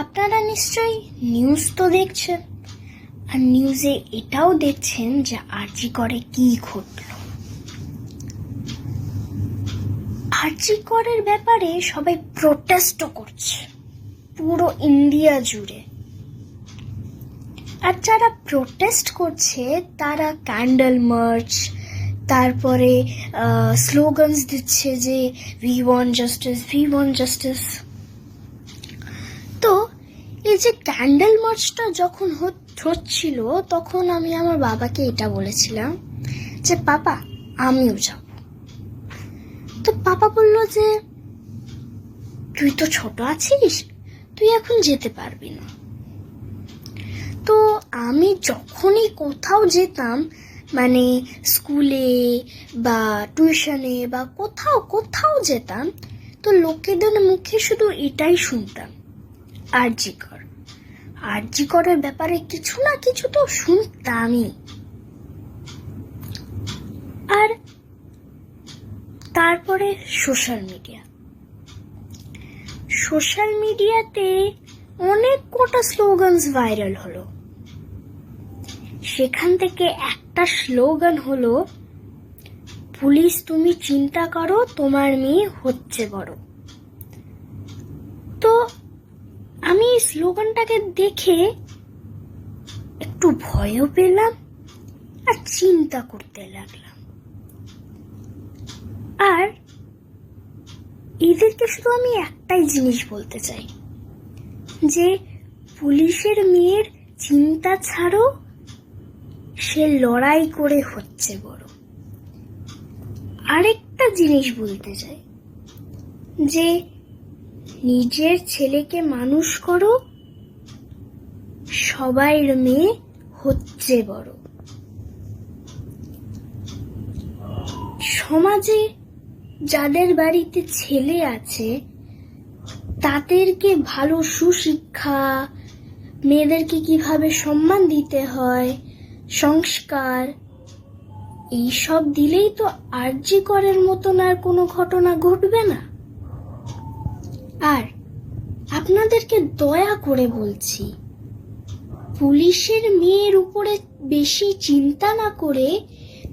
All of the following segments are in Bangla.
আপনারা নিশ্চয়ই নিউজ তো দেখছেন। আর নিউজে এটাও দেখছেন যে আরজি করে কি ঘটল। আরজি করের ব্যাপারে সবাই প্রোটেস্টও করছে, পুরো ইন্ডিয়া জুড়ে। আর যারা প্রোটেস্ট করছে, তারা ক্যান্ডেল মার্চ তারপরে স্লোগানস দিচ্ছে যে we want justice we want justice এই যে ক্যান্ডেল মার্চটা যখন হচ্ছিল, তখন আমি আমার বাবাকে এটা বলেছিলাম যে, পাপা, আমিও যাব। তো পাপা বলল যে, তুই তো ছোট আছিস, তুই এখন যেতে পারবি না। তো আমি যখনই কোথাও যেতাম মানে স্কুলে বা টিউশনে বা কোথাও কোথাও যেতাম, তো লোকেদের মুখে শুধু এটাই শুনতাম। আরজি কর আরজি করের ব্যাপারে কিছু না কিছু তো শুনতামই। আর তারপরে সোশ্যাল মিডিয়া। সোশ্যাল মিডিয়াতে অনেক কটা স্লোগানস ভাইরাল হলো। সেখান থেকে একটা স্লোগান হলো, পুলিশ, তুমি চিন্তা করো, তোমার মেয়ে হচ্ছে বড় তো আমি এই স্লোগানটাকে দেখে একটু ভয়ও পেলাম আর চিন্তা করতে লাগলাম। আর এদেরকে শুধু আমি একটাই জিনিস বলতে চাই, যে পুলিশের মেয়ের চিন্তা ছাড়ো, সে লড়াই করে হচ্ছে বড়। আরেকটা জিনিস বলতে চাই, যে নিজের ছেলেকে মানুষ করো সবাইয়ের মেয়ে হচ্ছে বড়। সমাজে যাদের বাড়িতে ছেলে আছে, তাদেরকে ভালো সুশিক্ষা, মেয়েদেরকে কীভাবে সম্মান দিতে হয়, সংস্কার, এইসব দিলেই তো আরজি করের মতন আর কোনো ঘটনা ঘটবে না। আর আপনাদেরকে দয়া করে বলছি, পুলিশের মেয়ের উপরে বেশি চিন্তা না করে,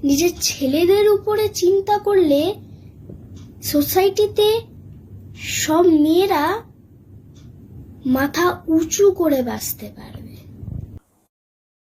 নিজের ছেলেদের উপরে চিন্তা করলে সোসাইটিতে সব মেয়েরা মাথা উঁচু করে বাঁচতে পারে।